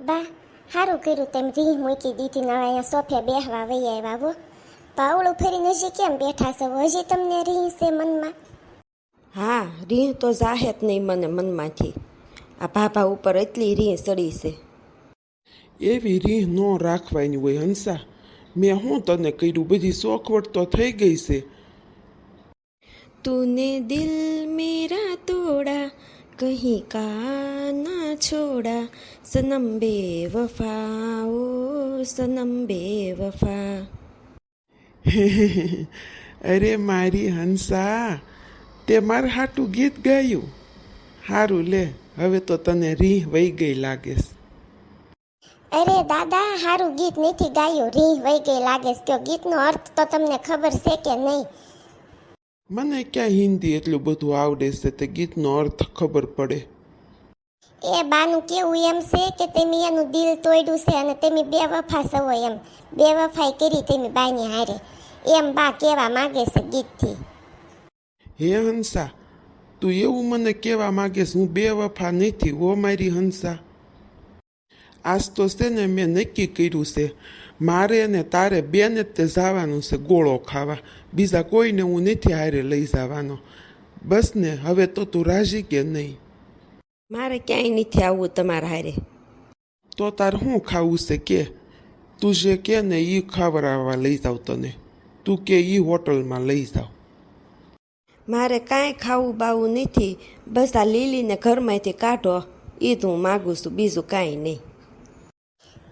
બા સારું કર્યું તેમ રીહ મૂકી દીધી ને અહીંયા સોફે બેહવા વહી આવ્યા વો પાવળું ફરીને હજી કેમ બેઠા છો? હજી તમને રીહ છે મનમાં? હા રીહ તો જાહેત નહીં મને મનમાંથી. આ ભાભા ઉપર એટલી રીહ સડી છે. એવી રીહ ન રાખવાની હોય હંસા. મેં હું તને કર્યું? બધી સોખવટ તો થઈ ગઈ છે. તૂને દિલ મેરા તોડા कहीं का ना छोड़ा सनम बेवफा ओ सनम बेवफा અરે મારી હંસા તે મારે હાટું ગીત ગાયું સારું લે હવે તો તને રીહ વહી ગઈ લાગેસ અરે દાદા સારું ગીત નથી ગાયું રીહ વહી ગઈ લાગે છે કયો ગીતનો અર્થ તો તમને ખબર છે કે નહીં મને ક્યાં હિન્દી એટલું બધું આવડે છે તે ગીતનો અર્થ ખબર પડે. એ બાનું કેવું એમ છે કે તમે એનું દિલ તોડ્યું છે અને તેમી બે વફા સવો એમ. બે વફાઈ કરી તેમી બાની હારે. એમ બા કહેવા માગે છે ગીતથી. હે હંસા તું એવું મને કહેવા માંગેશ હું બે વફા નથી ઓ મારી હંસા. આજ તો છે ને મેં નક્કી કર્યું છે મારે અને તારે બેને જ તે જવાનું છે ગોળો ખાવા. બીજા કોઈને હું નથી હારે લઈ જવાનો. બસ ને હવે તો તું રાજી કે નહીં? મારે ક્યાંય નથી આવવું તમારા હારે. તો તાર શું ખાવું છે કે? તું જે કે ને એ ખાવડાવવા લઈ જાવ તને. તું કે એ હોટલમાં લઈ જાવ. મારે કાંઈ ખાવું બાવું નથી. બસ આ લીલીને ઘરમાંથી કાઢો. એ જ હું માગું છું બીજું કાંઈ નહીં.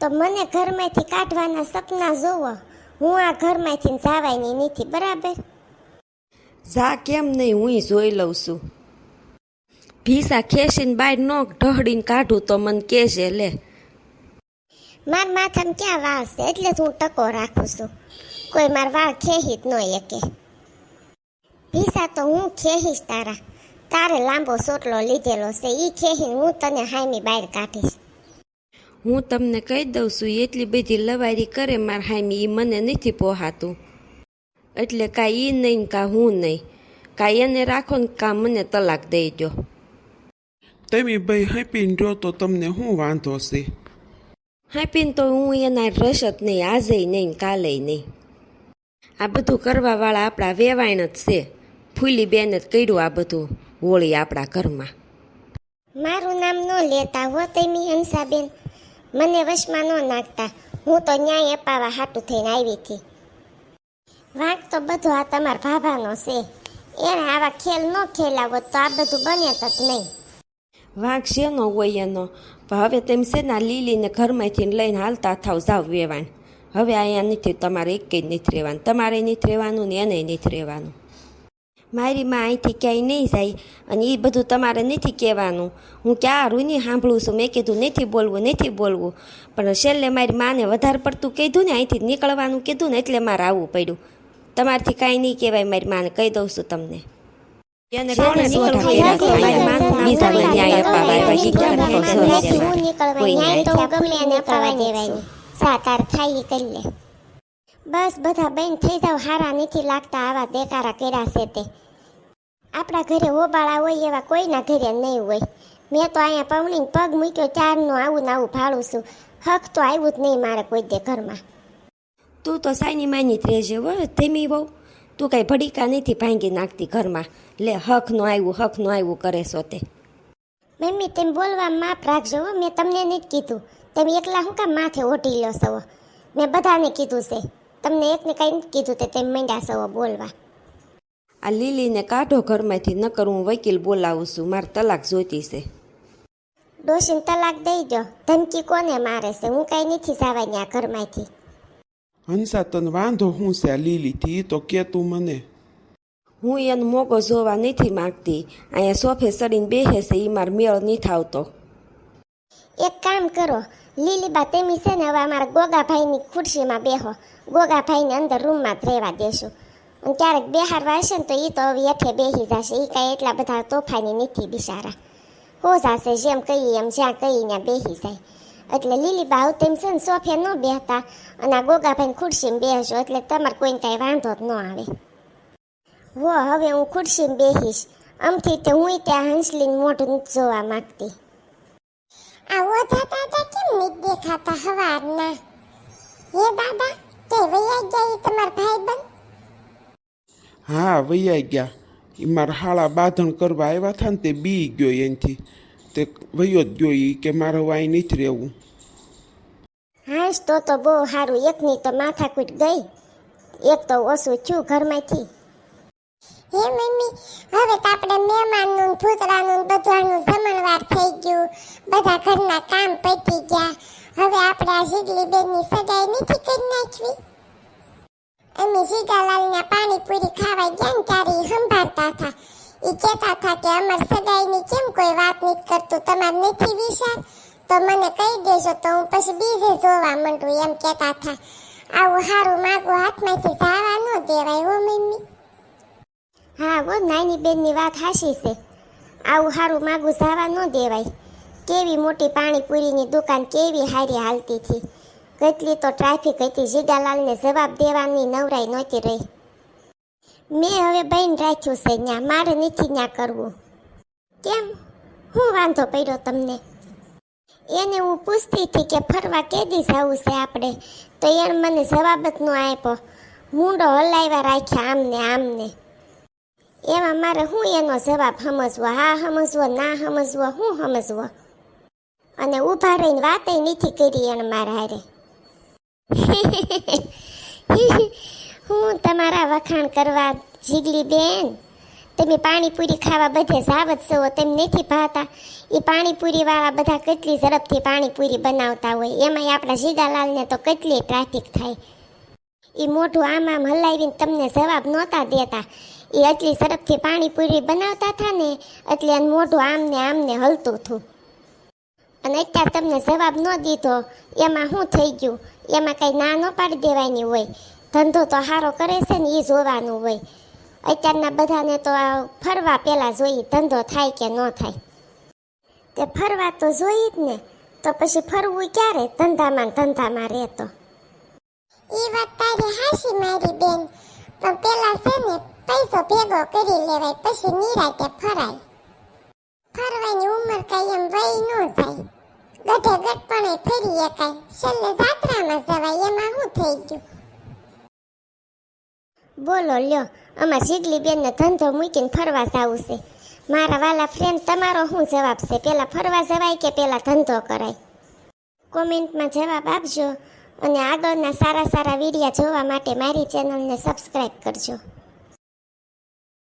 તો મને ઘરમાંથી કાઢવાના સપના જોવો હું આ ઘરમાંથી જવાની નથી બરાબર? જા કેમ નહીં હું જોઈ લઉં છું. ભીસા ખેંચીને બાય ન ઢહડીને કાઢું તો મને કહેશે લે. માર માથામાં ક્યાં વાળ છે? એટલે જ હું ટકો રાખું છું. કોઈ માર વાળ ખેહી જ ન એકે. ભીસા તો હું ખેહીશ તારા. તારે લાંબો સોટલો લીધેલો છે એ ખેહીને હું તને હાઈમી બહાર કાઢીશ. હું તમને કહી દઉં છું એટલી બધી લવારી કરે માર હામી એ મને નથી પોહાતું. એટલે કાંઈ એ નહીં કાં હું નહીં. કાંઈ એને રાખો ને કાં મને તલાક દઈ દો તમે ભાઈ હેપીને જો તો તમને શું વાંધો છે? હાપીને તો હું એના રસ જ નહીં આજે નહીં કાલે નહીં. આ બધું કરવાવાળા આપણા વેવાણ જ છે. ફૂલી બેન જ કર્યું આ બધું હોળી આપણા ઘરમાં. મારું નામ ન લેતા હો તમે હંસાબેન. મને વશમાં ન નાખતા. હું તો ન્યાય અપાવા હાટું થઈને આવી હતી. વાંક તો બધો આ તમારા ભાભાનો છે. એને આવા ખેલ ન ખેલાવો તો આ બધું બને જ નહીં. વાઘ શેનો હોય એનો. હવે તેમ છે ને લીલીને ઘરમાંથી લઈને હાલતા થાવ જાવ વેવાણ. હવે અહીંયા નથી, તમારે એક કંઈ નથી રહેવાનું. તમારે નથી રહેવાનું ને એને નથી રહેવાનું. મારી માં અહીંથી ક્યાંય નહીં જાય અને એ બધું તમારે નથી કહેવાનું. હું ક્યાં રૂની સાંભળું છું. મેં કીધું નથી બોલવું નથી બોલવું. પણ છેલ્લે મારી માને વધારે પડતું કીધું ને અહીંથી નીકળવાનું કીધું ને એટલે મારે આવવું પડ્યું. તમારથી કાંઈ નહીં કહેવાય મારી માને. કહી દઉં છું તમને. બસ બધા બેન થઈ જાવ હારા નથી લાગતા આવા દેકારા કર્યા છે તે. આપણા ઘરે હોબાળા હોય એવા કોઈના ઘરે નહીં હોય. મેં તો અહીંયા પવનીને પગ મૂક્યો ચારનું આવું ને આવું ભાળું છું. હક તો આવ્યું જ નહીં મારે કોઈ દે ઘરમાં. તું તો સાની માની જ રહેજે હો ધીમી બહુ તું કાંઈ ભડીકા નથી ભાંગી નાખતી ઘરમાં. લે હકનું આવ્યું હકનું આવ્યું કરે છો તે. મમ્મી તેમ બોલવા માફ રાખજો હો. મેં તમને નથી કીધું. તમે એકલા હું કામ માથે ઓઢી લો છો મેં બધાને કીધું છે. તમને એકને કાંઈ નથી કીધું તે તેમ મંડ્યા છો બોલવા. આ લીલીને કાઢો ઘરમાંથી નકર હું વકીલ બોલાવું છું મારે તલાક જોઈતી છે. ડોશીને તલાક દઈ દો. ધમકી કોને મારે છે? હું કાંઈ નથી જવાની આ ઘરમાંથી. હંસા તને વાંધો હું છે આ લીલીથી? તો કે તું મને. હું એનો મોગો જોવા નથી માંગતી. અહીંયા સોફે સડીને બેસે છે એ મારો મેળ નહીં થાવતો એક કામ કરો. લીલીબા તેમી છે ને હવે અમારા ગોગાભાઈની ખુરશીમાં બેહો. ગોગાભાઈને અંદર રૂમમાં જ રહેવા દેશું. ક્યારેક બેહારવા હશે ને તો એ તો હવે એઠે બેસી જશે. એ કાંઈ એટલા બધા તોફાની નથી બિચારા. હો જશે જેમ કહીએ એમ જ્યાં કહીએ ત્યાં બેસી જાય. એટલે લીલીબા હવે તેમ છે ને સોફે ન બેહતા અને આ ગોગાભાઈ ખુરશીમાં બેસજો એટલે તમારે કોઈને કાંઈ વાંધો જ ન આવે. હો, હવે હું ખુરશીમાં બેસીશ આમથી તે હું ત્યાં હંસલીન મોઢું જોવા માંગતી. આવો થતા દાદા કેમ નહીં દેખાતા હવારના? હે દાદા, તે વૈયા ગયા તમાર ભાઈ બન હા, વૈયા ગયા. એ મારા હાળા બાંધણ કરવા આવ્યા હતા ને તે બી ગયો એનથી. તે વયો જ ગયો એ કે મારે વાય નથી રહેવું. હાશ, તો તો બહુ સારું એકની તો માથાકૂટ ગઈ. એક તો ઓછું છું ઘરમાંથી. હે, મમ્મી, હવે તો આપણે મહેમાનનું ભૂતરાનું બધાનું જમણવાર થઈ ગયું. બધા ઘરના કામ પતી ગયા. હવે આપણે આ જીગલી બેનની સગાઈ નથી કરી નાખવી? અમે જીગાલાલના પાણીપુરી ખાવા ગયા ને સંભાળતા હતા. એ કહેતા હતા કે અમાર સગાઈની કેમ કોઈ વાત નથી કરતું? તમારે નથી વિચાર? તો મને કહી દેજો તો હું પછી બીજે જોવા માંડું, એમ કહેતા હતા. આવું સારું માગું હાથમાંથી ધારવા ન દેવાય હો, મમ્મી. હા વો નાની બેનની વાત હાશી છે. આવું સારું માગું જાવા ન દેવાય. કેવી મોટી પાણીપુરીની દુકાન કેવી હારી હાલતી હતી. કેટલી તો ટ્રાફિક હતી, જીગાલાલને જવાબ દેવાની નવરાઈ નહોતી રહી. મેં હવે બહેન રાખ્યું છે ત્યાં મારે નથી ત્યાં કરવું. કેમ? હું વાંધો પડ્યો તમને? એને હું પૂછતી હતી કે ફરવા કેદી જવું છે આપણે? તો એણે મને જવાબ જ ન આપ્યો. મૂંડો હલાવ્યા રાખ્યા આમને આમને. એમાં મારે હું એનો જવાબ સમજવો? હા સમજવો, ના સમજવો, હું સમજવો? અને ઊભા રહીને વાતે નથી કરી એણે મારા હારે. હું તમારા વખાણ કરવા જીગલી બેન, તમે પાણીપુરી ખાવા બધે જાવત છો, તેમ નથી ભાતા એ પાણીપુરી વાળા બધા કેટલી ઝડપથી પાણીપુરી બનાવતા હોય, એમાંય આપણા જીગાલાલને તો કેટલી ટ્રાફિક થાય. એ મોઢું આમ આમ હલાવીને તમને જવાબ નહોતા દેતા. એ એટલી ઝડપથી પાણીપુરી બનાવતા હતા ને એટલે મોઢું આમને આમને હલતું હતું અને અત્યારે તમને જવાબ ન દીધો, એમાં શું થઈ ગયું? એમાં કંઈ ના ન પાડી દેવાની હોય. ધંધો તો સારો કરે છે ને એ જોવાનું હોય. અત્યારના બધાને તો ફરવા પહેલાં જોઈએ, ધંધો થાય કે ન થાય. તે ફરવા તો જોઈ જ ને, તો પછી ફરવું ક્યારે? ધંધામાં ધંધામાં રહેતો. એ વાત તારી હાસી મારી બેન, પણ પેલા છે ને, પૈસો ભેગો કરી લેવાય, પછી નિરાતે ફરાય. ફરવાની ઉંમર કઈ એમ વય ન જાય. ગઢે ગટપણે ફરી એકાય છેલ્લે જાત્રામાં જવાય, એમાં શું થઈ ગયું. બોલો, લ્યો, અમાર જીગલી બેનને ધંધો મૂકીને ફરવા જવું છે. મારા વાલા ફ્રેન્ડ તમારો શું જવાબ છે? પેલા ફરવા જવાય કે પેલા ધંધો કરાય? કોમેન્ટમાં જવાબ આપજો અને આગળના સારા સારા વિડીયા જોવા માટે મારી ચેનલને સબસ્ક્રાઈબ કરજો.